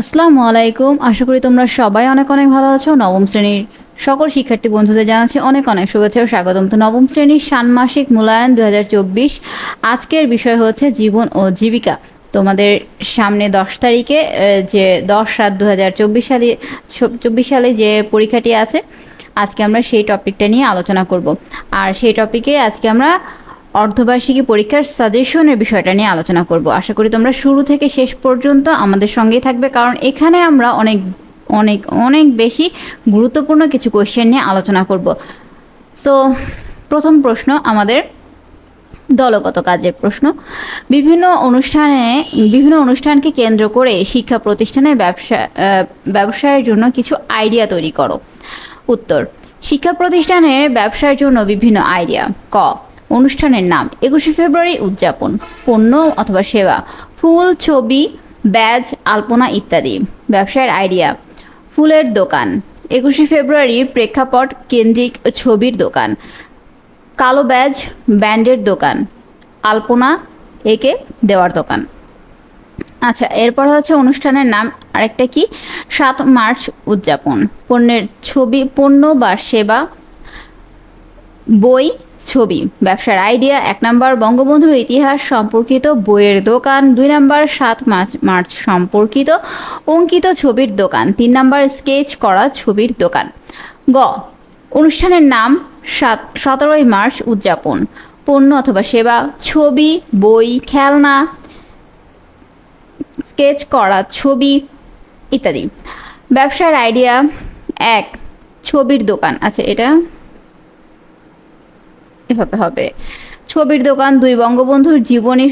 আসসালামু আলাইকুম। আশা করি তোমরা সবাই অনেক অনেক ভালো আছো। নবম শ্রেণির সকল শিক্ষার্থী বন্ধুদের জানাচ্ছি অনেক অনেক শুভেচ্ছা ও স্বাগতম। তো নবম শ্রেণির ষান্মাসিক মূল্যায়ন দুহাজার চব্বিশ আজকের বিষয় হচ্ছে জীবন ও জীবিকা। তোমাদের সামনে দশ তারিখে যে দশ সাত দু সালে চব্বিশ সালে যে পরীক্ষাটি আছে, আজকে আমরা সেই টপিকটা নিয়ে আলোচনা করব। আর সেই টপিকে আজকে আমরা অর্ধবার্ষিকী পরীক্ষার সাজেশনের বিষয়টা নিয়ে আলোচনা করব। আশা করি তোমরা শুরু থেকে শেষ পর্যন্ত আমাদের সঙ্গেই থাকবে, কারণ এখানে আমরা অনেক অনেক অনেক বেশি গুরুত্বপূর্ণ কিছু কোয়েশ্চেন নিয়ে আলোচনা করব। সো প্রথম প্রশ্ন আমাদের দলগত কাজের প্রশ্ন। বিভিন্ন অনুষ্ঠানে, বিভিন্ন অনুষ্ঠানকে কেন্দ্র করে শিক্ষা প্রতিষ্ঠানে ব্যবসা ব্যবসায়ের জন্য কিছু আইডিয়া তৈরি করো। উত্তর, শিক্ষা প্রতিষ্ঠানের ব্যবসার জন্য বিভিন্ন আইডিয়া ক অনুষ্ঠানের নাম একুশে ফেব্রুয়ারি উদযাপন, পণ্য অথবা সেবা, ফুল, ছবি, ব্যাজ, আলপনা ইত্যাদি। ব্যবসায়ের আইডিয়া, ফুলের দোকান, একুশে ফেব্রুয়ারির প্রেক্ষাপট কেন্দ্রিক ছবির দোকান, কালো ব্যাজ, ব্যান্ডের দোকান, আলপনা, একে দেওয়ার দোকান। আচ্ছা এরপর হচ্ছে অনুষ্ঠানের নাম আরেকটা কি? সাত মার্চ উদযাপন, পণ্যের ছবি, পণ্য বা সেবা, বই ছবি। ব্যবসার আইডিয়া, এক নম্বর বঙ্গবন্ধুর ইতিহাস সম্পর্কিত, বইয়ের দোকান, দুই নম্বর সাত মার্চ মার্চ সম্পর্কিত, অঙ্কিত ছবির দোকান, তিন নম্বর স্কেচ করা ছবির দোকান। গ, অনুষ্ঠানের নাম, সাত, সতেরোই মার্চ উদযাপন, পণ্য অথবা সেবা, ছবি, বই, খেলনা, স্কেচ করা ছবি ইত্যাদি। ব্যবসার আইডিয়া, এক, ছবির দোকান। আচ্ছা এটা এভাবে হবে। ছবির দোকান, দুই বঙ্গবন্ধুর জীবনী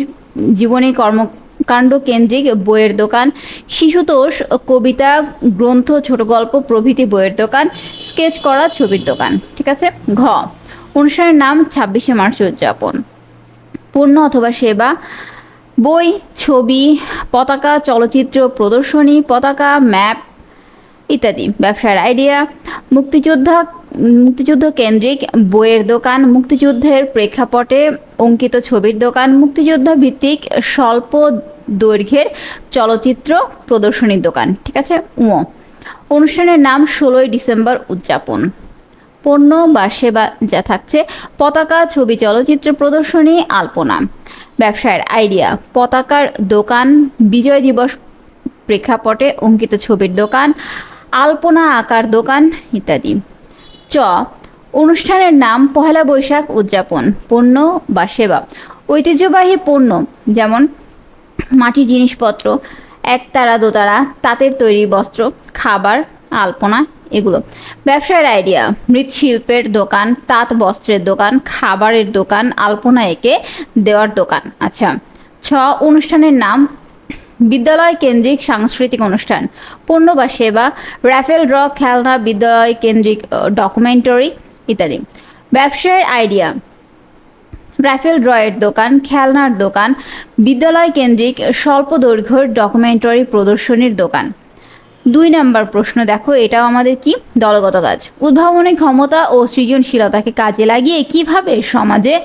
জীবনী কর্মকাণ্ড কেন্দ্রিক বইয়ের দোকান, শিশুতোষ কবিতা, গ্রন্থ, ছোট গল্প, প্রভৃতি বইয়ের দোকান, স্কেচ করা ছবির দোকান, ঠিক আছে? ঘ, অনুষ্ঠানের নাম ছাব্বিশে মার্চ উদযাপন। পণ্য অথবা সেবা, বই, ছবি, পতাকা, চলচ্চিত্র, প্রদর্শনী, পতাকা, ম্যাপ ইত্যাদি, ব্যবসার আইডিয়া, মুক্তিযোদ্ধা মুক্তিযুদ্ধ কেন্দ্রিক বইয়ের দোকান, মুক্তিযুদ্ধের প্রেক্ষাপটে অঙ্কিত ছবির দোকান, মুক্তিযোদ্ধা ভিত্তিক স্বল্প দৈর্ঘ্যের চলচ্চিত্র প্রদর্শনীর দোকান, ঠিক আছে? উ অনুষ্ঠানের নাম ষোলোই ডিসেম্বর উদযাপন। পণ্য বা সেবা যা থাকছে, পতাকা, ছবি, চলচ্চিত্র প্রদর্শনী, আলপনা। ব্যবসায়ের আইডিয়া, পতাকার দোকান, বিজয় দিবস প্রেক্ষাপটে অঙ্কিত ছবির দোকান, আলপনা আঁকার দোকান, ইত্যাদি। চ, অনুষ্ঠানের নাম পহেলা বৈশাখ উদযাপন, পণ্য বা সেবা। ঐতিহ্যবাহী পণ্য যেমন মাটির জিনিসপত্র একতারা দোতারা তাঁতের তৈরি বস্ত্র, খাবার, আলপনা, এগুলো। ব্যবসার আইডিয়া, মৃৎশিল্পের দোকান, তাঁত বস্ত্রের দোকান, খাবারের দোকান, আলপনা এঁকে দেওয়ার দোকান। আচ্ছা ছ, অনুষ্ঠানের নাম বিদ্যালয় কেন্দ্রিক সাংস্কৃতিক অনুষ্ঠান পণ্য বা সেবা, র্যাফেল ড্র, খেলনা, বিদ্যালয় কেন্দ্রিক ডকুমেন্টারি ইত্যাদি। ব্যবসায়ের আইডিয়া রাফেল ড্রয়ের দোকান, খেলনার দোকান, বিদ্যালয় কেন্দ্রিক স্বল্প দৈর্ঘ্যের ডকুমেন্টারি প্রদর্শনীর দোকান। দুই নাম্বার প্রশ্ন, দেখো এটাও আমাদের কি? দলগত কাজ। উদ্ভাবনী ক্ষমতা ও সৃজনশীলতাকে কাজে লাগিয়ে কীভাবে সমাজে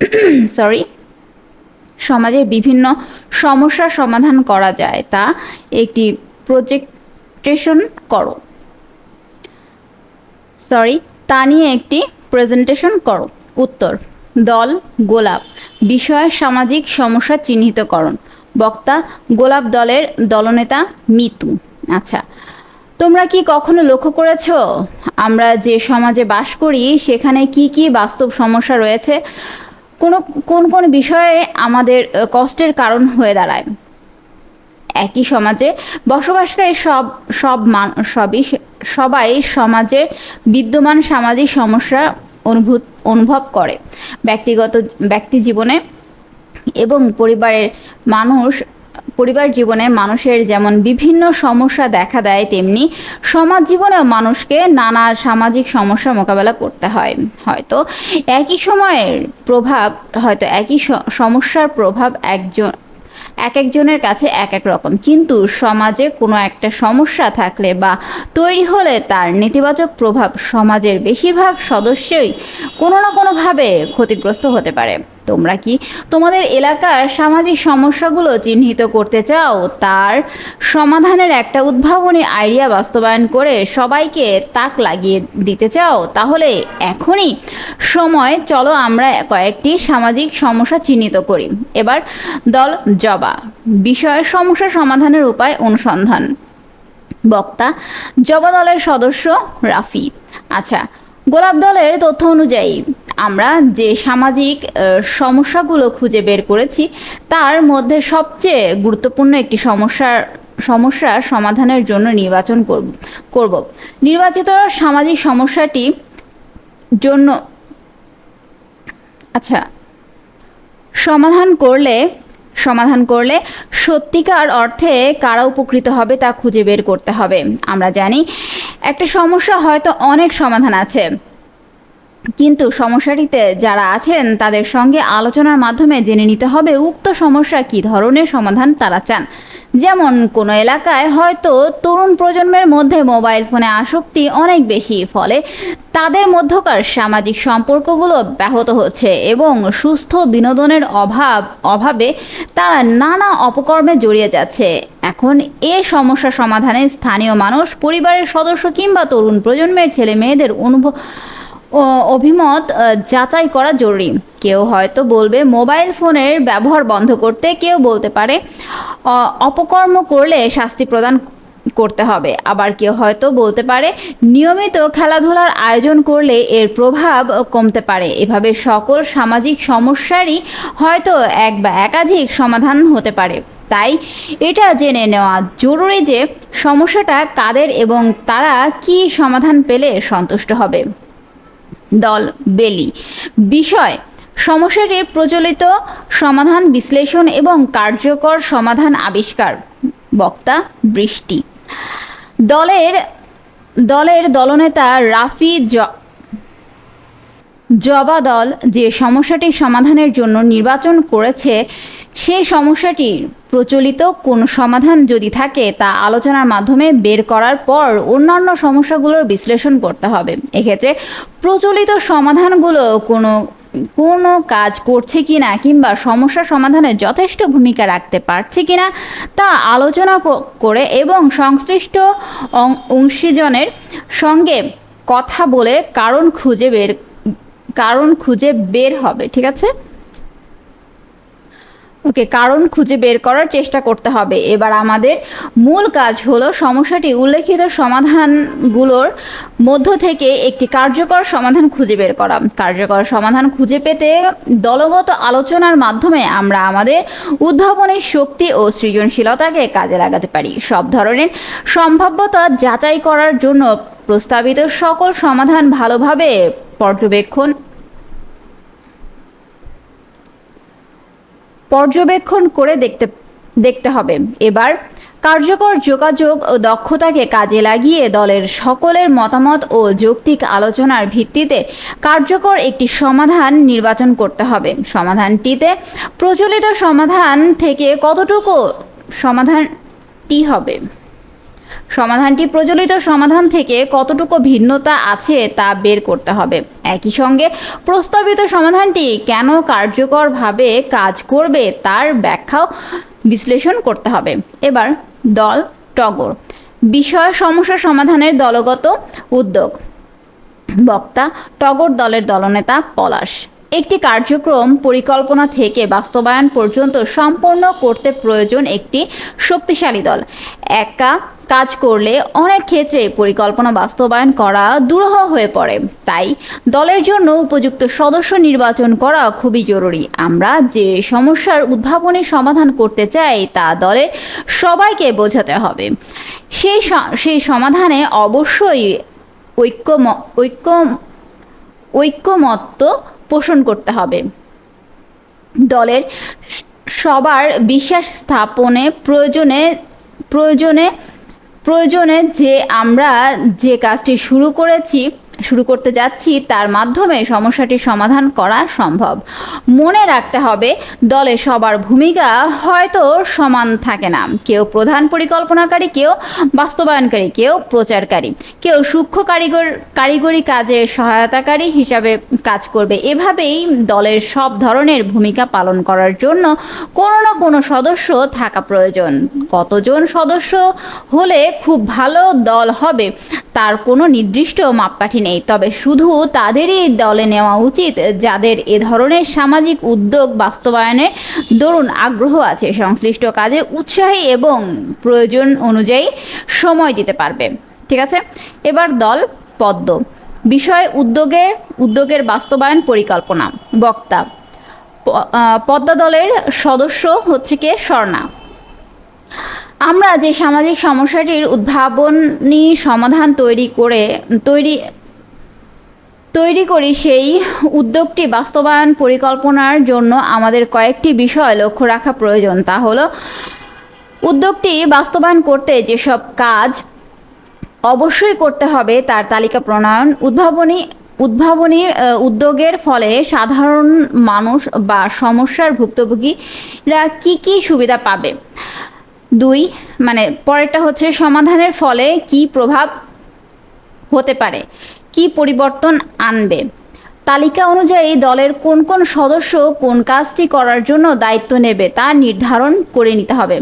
সরি সমাজের বিভিন্ন সমস্যার সমাধান করা যায়, তা একটি প্রজেক্টেশন করো। সরি তা নিয়ে একটি প্রেজেন্টেশন করো। উত্তর, দল, গোলাপ, বিষয়, সামাজিক সমস্যা চিহ্নিতকরণ। বক্তা, গোলাপ দলের দলনেতা মিতু। আচ্ছা তোমরা কি কখনো লক্ষ্য করেছ? আমরা যে সমাজে বাস করি, সেখানে কি কি বাস্তব সমস্যা রয়েছে? কোনো, কোন কোন বিষয়ে আমাদের কষ্টের কারণ হয়ে দাঁড়ায়। একই সমাজে বসবাসকারী সব সব মান, সবই, সবাই সমাজে বিদ্যমান সামাজিক সমস্যা অনুভূত, অনুভব করে। ব্যক্তিগত, ব্যক্তি জীবনে এবং পরিবারের মানুষ পরিবার জীবনে মানুষের যেমন বিভিন্ন সমস্যা দেখা দেয়, তেমনি সমাজ জীবনেও মানুষকে নানা সামাজিক সমস্যা মোকাবেলা করতে হয়। হয়তো একই সময়ের প্রভাব, হয়তো একই সমস্যার প্রভাব একজন এক একজনের কাছে এক এক রকম। কিন্তু সমাজে কোনো একটা সমস্যা থাকলে বা তৈরি হলে তার নেতিবাচক প্রভাব সমাজের বেশিরভাগ সদস্যই কোনো না কোনোভাবে ক্ষতিগ্রস্ত হতে পারে। তোমরা কি তোমাদের এলাকার সামাজিক সমস্যাগুলো চিহ্নিত করতে চাও? তার সমাধানের একটা উদ্ভাবনী আইডিয়া বাস্তবায়ন করে সবাইকে তাক লাগিয়ে দিতে চাও? তাহলে এখনই সময়, চলো আমরা কয়েকটি সামাজিক সমস্যা চিহ্নিত করি। এবার দল জবা, বিষয় সমস্যা সমাধানের উপায় অনুসন্ধান। বক্তা, জবা দলের সদস্য রাফি। আচ্ছা গোলাপ দলের তথ্য অনুযায়ী আমরা যে সামাজিক সমস্যাগুলো খুঁজে বের করেছি, তার মধ্যে সবচেয়ে গুরুত্বপূর্ণ একটি সমস্যার, সমস্যা সমাধানের জন্য নির্বাচন করব করব। নির্বাচিত সামাজিক সমস্যাটি জন্য আচ্ছা সমাধান করলে সমাধান করলে সত্যিকার অর্থে কারা উপকৃত হবে তা খুঁজে বের করতে হবে। আমরা জানি, একটা সমস্যা হয়তো অনেক সমাধান আছে। কিন্তু সমস্যাটিতে যারা আছেন, তাদের সঙ্গে আলোচনার মাধ্যমে জেনে নিতে হবে উক্ত সমস্যা কী ধরনের সমাধান তারা চান। যেমন, কোনো এলাকায় হয়তো তরুণ প্রজন্মের মধ্যে মোবাইল ফোনে আসক্তি অনেক বেশি, ফলে তাদের মধ্যকার সামাজিক সম্পর্কগুলো ব্যাহত হচ্ছে এবং সুস্থ বিনোদনের অভাব, অভাবে তারা নানা অপকর্মে জড়িয়ে যাচ্ছে। এখন এ সমস্যা সমাধানে স্থানীয় মানুষ, পরিবারের সদস্য কিংবা তরুণ প্রজন্মের ছেলে মেয়েদের অনুভব অভিমত যাচাই করা জরুরি। কেউ হয়তো বলবে, মোবাইল ফোনের ব্যবহার বন্ধ করতে কেউ বলতে পারে অপকর্ম করলে শাস্তি প্রদান করতে হবে। আবার কেউ হয়তো বলতে পারে, নিয়মিত খেলাধুলার আয়োজন করলে এর প্রভাব কমতে পারে। এভাবে সকল সামাজিক সমস্যারই হয়তো এক বা একাধিক সমাধান হতে পারে। তাই এটা জেনে নেওয়া জরুরি যে, সমস্যাটা কাদের এবং তারা কি সমাধান পেলে সন্তুষ্ট হবে। দল বেলি। বিষয়, সমস্যাটির প্রচলিত সমাধান বিশ্লেষণ এবং কার্যকর সমাধান আবিষ্কার। বক্তা, বৃষ্টি। দলের দলের দলনেতা রাফি জবা দল যে সমস্যাটি সমাধানের জন্য নির্বাচন করেছে সেই সমস্যাটির প্রচলিত কোনো সমাধান যদি থাকে, তা আলোচনার মাধ্যমে বের করার পর অন্যান্য সমস্যাগুলোর বিশ্লেষণ করতে হবে। এক্ষেত্রে প্রচলিত সমাধানগুলো কোনো কোনো কাজ করছে কিনা কিংবা সমস্যা সমাধানে যথেষ্ট ভূমিকা রাখতে পারছে কিনা, তা আলোচনা ক- করে এবং সংশ্লিষ্ট অংশীজনের সঙ্গে কথা বলে কারণ খুঁজে বের, কারণ খুঁজে বের হবে, ঠিক আছে? ওকে কারণ খুঁজে বের করার চেষ্টা করতে হবে। এবার আমাদের মূল কাজ হলো সমস্যাটি উল্লেখিত সমাধানগুলোর মধ্য থেকে একটি কার্যকর সমাধান খুঁজে বের করা। কার্যকর সমাধান খুঁজে পেতে দলগত আলোচনার মাধ্যমে আমরা আমাদের উদ্ভাবনের শক্তি ও সৃজনশীলতাকে কাজে লাগাতে পারি। সব ধরনের সম্ভাব্যতা যাচাই করার জন্য প্রস্তাবিত সকল সমাধান ভালোভাবে পর্যবেক্ষণ পর্যবেক্ষণ করে দেখতে দেখতে হবে। এবার কার্যকর যোগাযোগ ও দক্ষতাকে কাজে লাগিয়ে দলের সকলের মতামত ও যৌক্তিক আলোচনার ভিত্তিতে কার্যকর একটি সমাধান নির্বাচন করতে হবে। সমাধানটিতে প্রচলিত সমাধান থেকে কতটুকু সমাধানটি হবে? সমাধানটি প্রচলিত সমাধান থেকে কতটুকু ভিন্নতা আছে তা বের করতে হবে। একই সঙ্গে প্রস্তাবিত সমাধানটি কেন কার্যকরভাবে কাজ করবে তার ব্যাখ্যাও বিশ্লেষণ করতে হবে। এবার দল টগর। বিষয় সমস্যা সমাধানের দলগত উদ্যোগ। বক্তা, টগর দলের দলনেতা পলাশ। একটি কার্যক্রম পরিকল্পনা থেকে বাস্তবায়ন পর্যন্ত সম্পূর্ণ করতে প্রয়োজন একটি শক্তিশালী দল। একা কাজ করলে অনেক ক্ষেত্রে পরিকল্পনা বাস্তবায়ন করা দুরূহ হয়ে পড়ে। তাই দলের জন্য উপযুক্ত সদস্য নির্বাচন করা খুবই জরুরি। আমরা যে সমস্যার উদ্ভাবনী সমাধান করতে চাই তা দলের সবাইকে বোঝাতে হবে। সেই সেই সমাধানে অবশ্যই ঐক্য ঐক্য ঐক্যমত্য পোষণ করতে হবে। দলের সবার বিশ্বাস স্থাপনে প্রয়োজনে প্রয়োজনে প্রয়োজনে যে আমরা যে কাজটি শুরু করেছি শুরু করতে যাচ্ছি, তার মাধ্যমে সমস্যাটির সমাধান করা সম্ভব। মনে রাখতে হবে, দলে সবার ভূমিকা হয়তো সমান থাকে না। কেউ প্রধান পরিকল্পনাকারী, কেউ বাস্তবায়নকারী, কেউ প্রচারকারী। কেউ সূক্ষ্ম কারিগর, কারিগরি কাজে সহায়তাকারী হিসাবে কাজ করবে। এভাবেই দলের সব ধরনের ভূমিকা পালন করার জন্য কোনো না কোনো সদস্য থাকা প্রয়োজন। কতজন সদস্য হলে খুব ভালো দল হবে, তার কোনো নির্দিষ্ট মাপকাঠি নেই। তবে শুধু তাদেরই দলে নেওয়া উচিত, যাদের এ ধরনের সামাজিক উদ্যোগ বাস্তবায়নের দরুন আগ্রহ আছে। সংশ্লিষ্ট কাজে উৎসাহী এবং প্রয়োজন অনুযায়ী সময় দিতে পারবে। ঠিক আছে? এবার দল পদ্ম। বিষয় উদ্যোগে, উদ্যোগের বাস্তবায়ন পরিকল্পনা। বক্তা। পদ্মা দলের সদস্য হচ্ছে কে? স্বর্ণা। আমরা যে সামাজিক সমস্যাটির উদ্ভাবনী সমাধান তৈরি করে, তৈরি তৈরি করি সেই উদ্যোগটি বাস্তবায়ন পরিকল্পনার জন্য আমাদের কয়েকটি বিষয় লক্ষ্য রাখা প্রয়োজন। তা হলো, উদ্যোগটি বাস্তবায়ন করতে যেসব কাজ অবশ্যই করতে হবে তার তালিকা প্রণয়ন, উদ্ভাবনী উদ্ভাবনী উদ্যোগের ফলে সাধারণ মানুষ বা সমস্যার ভুক্তভোগীরা কি কি সুবিধা পাবে। দুই মানে পরেরটা হচ্ছে সমাধানের ফলে কি প্রভাব হতে পারে। কি পরিবর্তন আনবে? তালিকা অনুযায়ী দলের কোন কোন সদস্য কোন কাজটি করার জন্য দায়িত্ব নেবে তা নির্ধারণ করে নিতে হবে।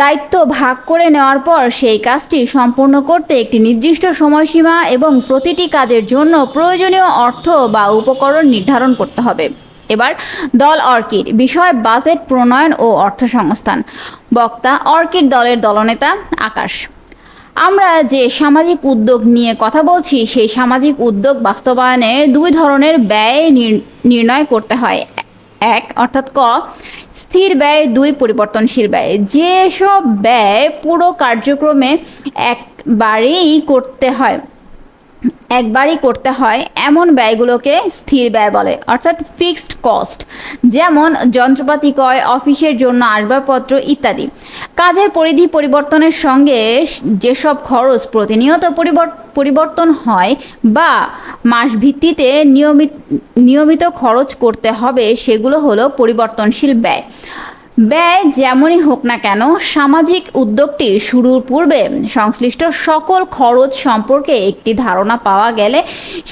দায়িত্ব ভাগ করে নেওয়ার পর সেই কাজটি সম্পূর্ণ করতে একটি নির্দিষ্ট সময়সীমা এবং প্রতিটি কাজের জন্য প্রয়োজনীয় অর্থ বা উপকরণ নির্ধারণ করতে হবে। এবার দল অর্কিড, বিষয় বাজেট প্রণয়ন ও অর্থ সংস্থান বক্তা অর্কিড দলের দলনেতা আকাশ। আমরা যে সামাজিক উদ্যোগ নিয়ে কথা বলছি, সেই সামাজিক উদ্যোগ বাস্তবায়নে দুই ধরনের ব্যয় নির- নির্ণয় করতে হয়। এক, অর্থাৎ ক, স্থির ব্যয়, দুই, পরিবর্তনশীল ব্যয়। যেসব ব্যয় পুরো কার্যক্রমে একবারেই করতে হয় একবারই করতে হয়, এমন ব্যয়গুলোকে স্থির ব্যয় বলে, অর্থাৎ ফিক্সড কস্ট যেমন যন্ত্রপাতি ক্রয়, অফিসের জন্য আসবাবপত্র ইত্যাদি। কাজের পরিধি পরিবর্তনের সঙ্গে যেসব খরচ প্রতিনিয়ত পরিবর- পরিবর্তন হয় বা মাস ভিত্তিতে নিয়মিত নিয়মিত খরচ করতে হবে, সেগুলো হলো পরিবর্তনশীল ব্যয়। ব্যয় যেমনই হোক না কেন, সামাজিক উদ্যোগটি শুরুর পূর্বে সংশ্লিষ্ট সকল খরচ সম্পর্কে একটি ধারণা পাওয়া গেলে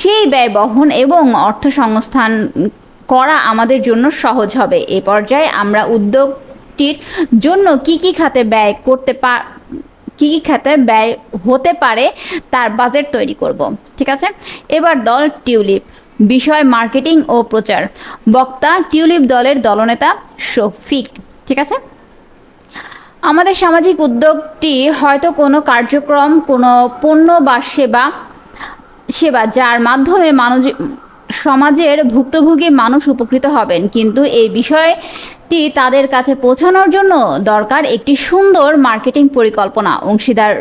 সেই ব্যয় বহন এবং অর্থ সংস্থান করা আমাদের জন্য সহজ হবে। এ পর্যায়ে আমরা উদ্যোগটির জন্য কি কি খাতে ব্যয় করতে পার কী কী খাতে ব্যয় হতে পারে তার বাজেট তৈরি করব, ঠিক আছে? এবার দল টিউলিপ, বিষয় মার্কেটিং ও প্রচার। বক্তা টিউলিপ দলের দলনেতা শফিক ঠিক আছে? আমাদের সামাজিক উদ্যোগটি হয়তো কোনো কার্যক্রম, কোনো পণ্য বা সেবা সেবা যার মাধ্যমে মানুষ, সমাজের ভুক্তভোগী মানুষ উপকৃত হবেন। কিন্তু এই বিষয়টি তাদের কাছে পৌঁছানোর জন্য দরকার একটি সুন্দর মার্কেটিং পরিকল্পনা। অংশীদার,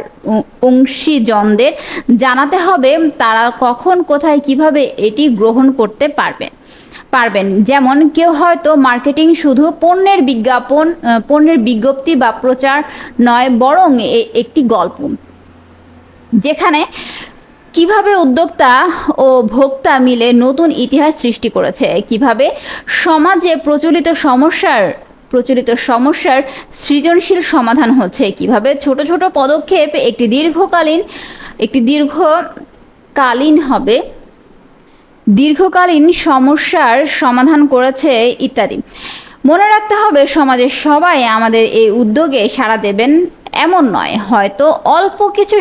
অংশীজনদের জানাতে হবে তারা কখন, কোথায়, কীভাবে এটি গ্রহণ করতে পারবে। পারবেন। যেমন কেউ হয়তো মার্কেটিং শুধু পণ্যের বিজ্ঞাপন পণ্যের বিজ্ঞপ্তি বা প্রচার নয়, বরং একটি গল্প। যেখানে কীভাবে উদ্যোক্তা ও ভোক্তা মিলে নতুন ইতিহাস সৃষ্টি করেছে, কীভাবে সমাজে প্রচলিত সমস্যার প্রচলিত সমস্যার সৃজনশীল সমাধান হচ্ছে, কীভাবে ছোট ছোট পদক্ষেপ একটি দীর্ঘকালীন একটি দীর্ঘকালীন হবে দীর্ঘকালীন সমস্যার সমাধান করেছে ইত্যাদি। মনে রাখতে হবে, সমাজের সবাই আমাদের এই উদ্যোগে সাড়া দেবেন, এমন নয়। হয়তো অল্প কিছু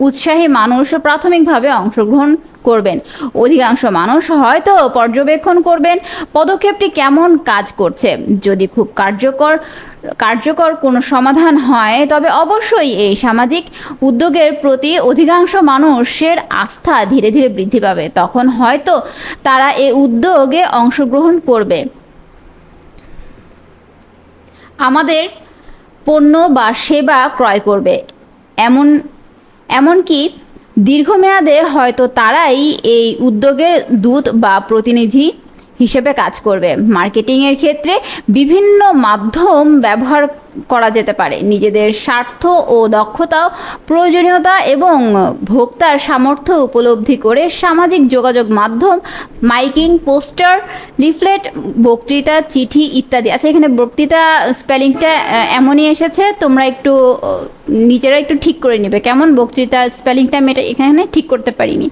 উৎসাহী মানুষ প্রাথমিকভাবে অংশগ্রহণ করবেন। অধিকাংশ মানুষ হয়তো পর্যবেক্ষণ করবেন পদক্ষেপটি কেমন কাজ করছে। যদি খুব কার্যকর কার্যকর কোনো সমাধান হয়, তবে অবশ্যই এই সামাজিক উদ্যোগের প্রতি অধিকাংশ মানুষের আস্থা ধীরে ধীরে বৃদ্ধি পাবে। তখন হয়তো তারা এই উদ্যোগে অংশগ্রহণ করবে। আমাদের পণ্য বা সেবা ক্রয় করবে। এমন এমনকি দীর্ঘমেয়াদে হয়তো তারাই এই উদ্যোগের দূত বা প্রতিনিধি। হিসেবে কাজ করবে। মার্কেটিংয়ের ক্ষেত্রে বিভিন্ন মাধ্যম ব্যবহার করা যেতে পারে। নিজেদের স্বার্থ ও দক্ষতা, প্রয়োজনীয়তা এবং ভোক্তার সামর্থ্য উপলব্ধি করে সামাজিক যোগাযোগ মাধ্যম, মাইকিং, পোস্টার, লিফলেট, বক্তৃতা, চিঠি ইত্যাদি। আচ্ছা এখানে বক্তৃতা, স্পেলিংটা এমনই এসেছে। তোমরা একটু নিজেরা একটু ঠিক করে নেবে। কেমন বক্তৃতা, স্পেলিংটা আমি এটা এখানে ঠিক করতে পারিনি।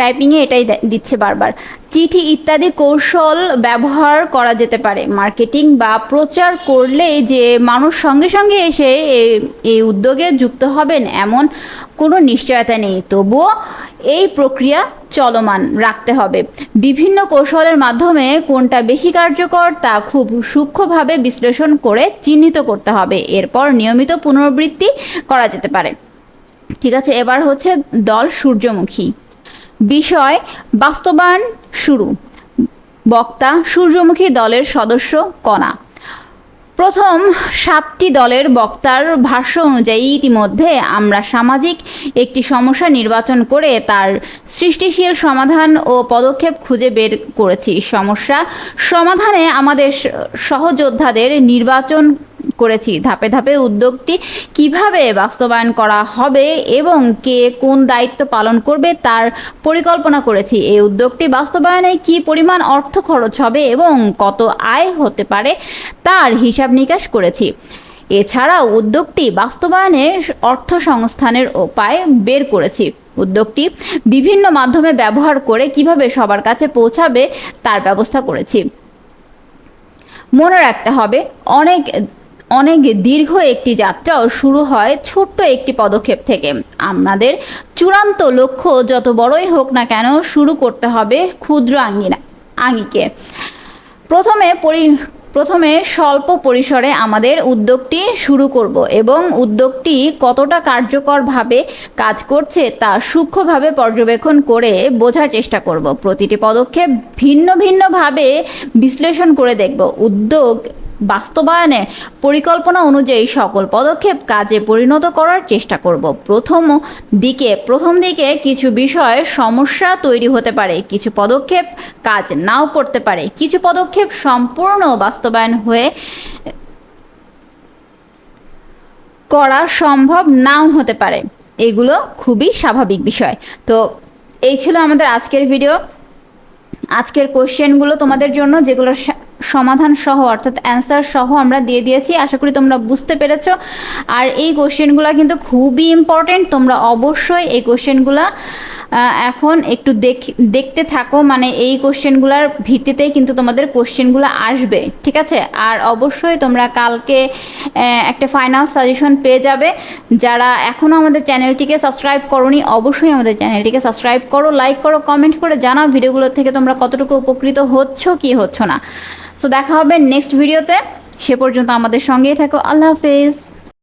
টাইপিংয়ে এটাই দিচ্ছে বারবার। চিঠি ইত্যাদি কৌশল ব্যবহার করা যেতে পারে। মার্কেটিং বা প্রচার করলে যে মানুষ সঙ্গে সঙ্গে এসে এই উদ্যোগে যুক্ত হবেন, এমন কোনো নিশ্চয়তা নেই। তবুও এই প্রক্রিয়া চলমান রাখতে হবে। বিভিন্ন কৌশলের মাধ্যমে কোনটা বেশি কার্যকর তা খুব সূক্ষ্মভাবে বিশ্লেষণ করে চিহ্নিত করতে হবে। এরপর নিয়মিত পুনরাবৃত্তি করা যেতে পারে। ঠিক আছে, এবার হচ্ছে দল সূর্যমুখী। বিষয় বাস্তবায়ন শুরু। বক্তা সূর্যমুখী দলের সদস্য কণা। প্রথম সাতটি দলের বক্তার ভাষ্য অনুযায়ী ইতিমধ্যে আমরা সামাজিক একটি সমস্যা নির্বাচন করে তার সৃষ্টিশীল সমাধান ও পদক্ষেপ খুঁজে বের করেছি। সমস্যা সমাধানে আমাদের সহযোদ্ধাদের নির্বাচন করেছি। ধাপে ধাপে উদ্যোগটি কীভাবে বাস্তবায়ন করা হবে এবং কে কোন দায়িত্ব পালন করবে তার পরিকল্পনা করেছি। এই উদ্যোগটি বাস্তবায়নে কি পরিমাণ অর্থ খরচ হবে এবং কত আয় হতে পারে তার হিসাব নিকাশ করেছি। এছাড়াও উদ্যোগটি বাস্তবায়নে অর্থ সংস্থানের উপায় বের করেছি। উদ্যোগটি বিভিন্ন মাধ্যমে ব্যবহার করে কীভাবে সবার কাছে পৌঁছাবে তার ব্যবস্থা করেছি। মনে রাখতে হবে, অনেক অনেক দীর্ঘ একটি যাত্রাও শুরু হয় ছোট্ট একটি পদক্ষেপ থেকে। আমাদের চূড়ান্ত লক্ষ্য যত বড়ই হোক না কেন শুরু করতে হবে ক্ষুদ্র আঙ্গিনা, আঙ্গিকে। প্রথমে পরি, প্রথমে স্বল্প পরিসরে আমাদের উদ্যোগটি শুরু করব এবং উদ্যোগটি কতটা কার্যকরভাবে কাজ করছে তা সূক্ষ্মভাবে পর্যবেক্ষণ করে বোঝার চেষ্টা করব। প্রতিটি পদক্ষেপ ভিন্ন ভিন্নভাবে বিশ্লেষণ করে দেখব। উদ্যোগ বাস্তবায়নে পরিকল্পনা অনুযায়ী সকল পদক্ষেপ কাজে পরিণত করার চেষ্টা করব। প্রথম দিকে প্রথম দিকে কিছু বিষয় সমস্যা তৈরি হতে পারে, কিছু পদক্ষেপ কাজ নাও করতে পারে, কিছু পদক্ষেপ সম্পূর্ণ বাস্তবায়ন হয়ে করা সম্ভব নাও হতে পারে। এগুলো খুবই স্বাভাবিক বিষয়। তো এই ছিল আমাদের আজকের ভিডিও। আজকের কোশ্চেনগুলো তোমাদের জন্য যেগুলোর সা- সমাধান সহ অর্থাৎ অ্যান্সার সহ আমরা দিয়ে দিয়েছি। আশা করি তোমরা বুঝতে পেরেছ। আর এই কোশ্চেনগুলো কিন্তু খুবই ইম্পর্টেন্ট তোমরা অবশ্যই এই কোশ্চেনগুলো এখন একটু দেখ, দেখতে থাকো। মানে এই কোশ্চেনগুলোর ভিত্তিতেই কিন্তু তোমাদের কোশ্চেনগুলো আসবে, ঠিক আছে? আর অবশ্যই তোমরা কালকে একটা ফাইনাল সাজেশন পেয়ে যাবে। যারা এখনও আমাদের চ্যানেলটিকে সাবস্ক্রাইব করোনি, অবশ্যই আমাদের চ্যানেলটিকে সাবস্ক্রাইব করো লাইক করো কমেন্ট করে জানাও ভিডিওগুলো থেকে তোমরা কতটুকু উপকৃত হচ্ছ, কি হচ্ছ না। সো দেখা হবে নেক্সট ভিডিওতে সে পর্যন্ত আমাদের সঙ্গেই থাকো। আল্লাহ হাফেজ।